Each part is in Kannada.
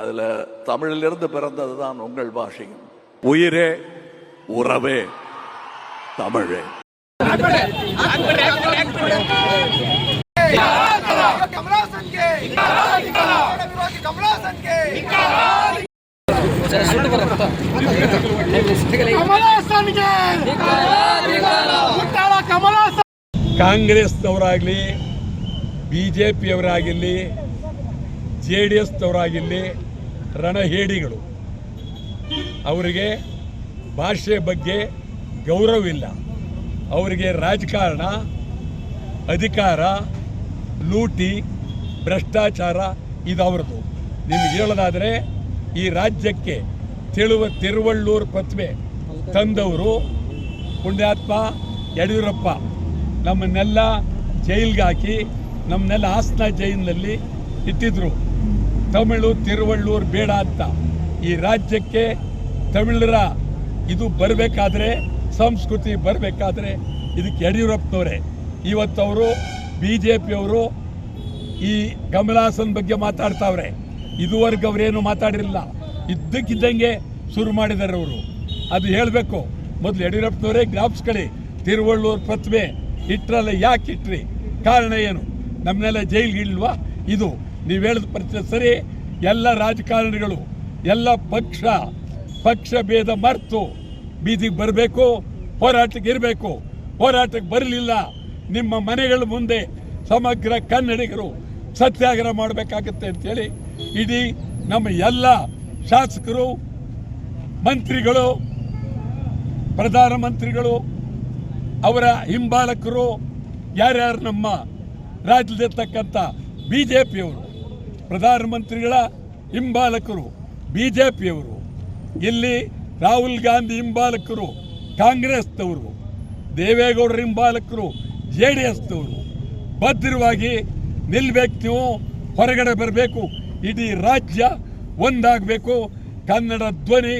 அதில் தமிழிலிருந்து பிறந்தது தான் உங்கள் பாஷையும். உயிரே உறவே தமிழே. ಕಾಂಗ್ರೆಸ್ನವರಾಗಲಿ ಬಿ ಜೆ ಪಿಯವರಾಗಿರಲಿ ಜೆ ಡಿ ಎಸ್ನವರಾಗಿಲ್ಲಿ ರಣಹೇಡಿಗಳು. ಅವರಿಗೆ ಭಾಷೆ ಬಗ್ಗೆ ಗೌರವವಿಲ್ಲ. ಅವರಿಗೆ ರಾಜಕಾರಣ, ಅಧಿಕಾರ, ಲೂಟಿ, ಭ್ರಷ್ಟಾಚಾರ ಇದು ಅವರದು ನಿಮ್ಗೆ ಹೇಳೋದಾದರೆ ಈ ರಾಜ್ಯಕ್ಕೆ ತಿಳುವ ತಿರುವಳ್ಳೂರು ಪ್ರತಿಭೆ ತಂದವರು ಪುಣ್ಯಾತ್ಮ ಯಡಿಯೂರಪ್ಪ. ನಮ್ಮನ್ನೆಲ್ಲ ಜೈಲ್ಗೆ ಹಾಕಿ ನಮ್ಮನ್ನೆಲ್ಲ ಹಾಸನ ಜೈಲಿನಲ್ಲಿ ಇಟ್ಟಿದ್ರು. ತಮಿಳು, ತಿರುವಳ್ಳೂರು ಬೇಡ ಅಂತ. ಈ ರಾಜ್ಯಕ್ಕೆ ತಮಿಳರ ಇದು ಬರಬೇಕಾದ್ರೆ, ಸಂಸ್ಕೃತಿ ಬರಬೇಕಾದ್ರೆ ಇದಕ್ಕೆ ಯಡಿಯೂರಪ್ಪನವರೇ. ಇವತ್ತವರು ಬಿ ಜೆ ಪಿಯವರು ಈ ಕಮಲಾಸನ್ ಬಗ್ಗೆ ಮಾತಾಡ್ತಾವ್ರೆ. ಇದುವರೆಗೂ ಅವರೇನು ಮಾತಾಡಿರಲಿಲ್ಲ. ಇದ್ದಕ್ಕಿದ್ದಂಗೆ ಶುರು ಮಾಡಿದ್ದಾರೆ ಅವರು. ಅದು ಹೇಳಬೇಕು. ಮೊದಲು ಯಡಿಯೂರಪ್ಪನವರೇ ಜ್ಞಾಪಿಸ್ಕೊಳ್ಳಿ ತಿರುವಳ್ಳೂರು ಪ್ರತಿಮೆ ಇಟ್ರಲ್ಲ ಯಾಕೆ ಇಟ್ರಿ ಕಾರಣ ಏನು? ನಮ್ಮನ್ನೆಲ್ಲ ಇಲ್ವಾ? ಇದು ನೀವು ಹೇಳಿದ ಪರಿಸ್ಥಿತಿ ಸರಿ, ಎಲ್ಲ ರಾಜಕಾರಣಿಗಳು, ಎಲ್ಲ ಪಕ್ಷ ಪಕ್ಷ ಭೇದ ಮರೆತು ಬೀದಿಗೆ ಬರಬೇಕು, ಹೋರಾಟಕ್ಕೆ ಇರಬೇಕು, ಹೋರಾಟಕ್ಕೆ ಬರಲಿಲ್ಲ, ನಿಮ್ಮ ಮನೆಗಳ ಮುಂದೆ ಸಮಗ್ರ ಕನ್ನಡಿಗರು ಸತ್ಯಾಗ್ರಹ ಮಾಡಬೇಕಾಗತ್ತೆ ಅಂತೇಳಿ ಇಡೀ ನಮ್ಮ ಎಲ್ಲ ಶಾಸಕರು, ಮಂತ್ರಿಗಳು, ಪ್ರಧಾನಮಂತ್ರಿಗಳು, ಅವರ ಹಿಂಬಾಲಕರು, ಯಾರ್ಯಾರು ನಮ್ಮ ರಾಜ್ಯದಲ್ಲಿರ್ತಕ್ಕಂಥ ಬಿ ಜೆ ಪಿಯವರು ಪ್ರಧಾನಮಂತ್ರಿಗಳ ಹಿಂಬಾಲಕರು ಬಿ ಜೆ ಪಿಯವರು ಇಲ್ಲಿ ರಾಹುಲ್ ಗಾಂಧಿ ಹಿಂಬಾಲಕರು ಕಾಂಗ್ರೆಸ್ನವರು ದೇವೇಗೌಡರ ಹಿಂಬಾಲಕರು ಜೆ ಡಿ ಎಸ್ನವರು ಭದ್ರವಾಗಿ ನಿಲ್ಬೇಕು ನೀವು ಹೊರಗಡೆ ಬರಬೇಕು ಇಡೀ ರಾಜ್ಯ ಒಂದಾಗಬೇಕು ಕನ್ನಡ ಧ್ವನಿ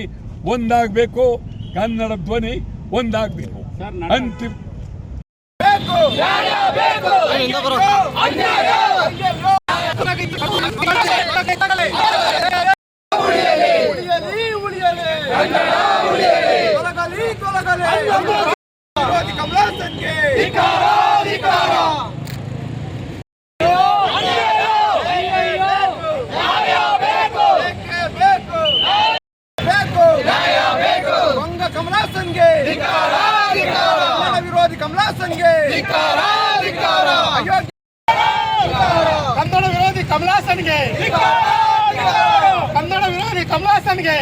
ಒಂದಾಗಬೇಕು ಕನ್ನಡ ಧ್ವನಿ ಒಂದಾಗಬೇಕು. ಅಂತಿಮ ವಿರೋಧಿ ಕಮಲಾಸನ್ಗೆ ಅಯೋಗ್ಯ ಕನ್ನಡ ವಿರೋಧಿ ಕಮಲಾಸನ್ಗೆ. ಕನ್ನಡ ವಿರೋಧಿ ಕಮಲಾಸನ್ಗೆ.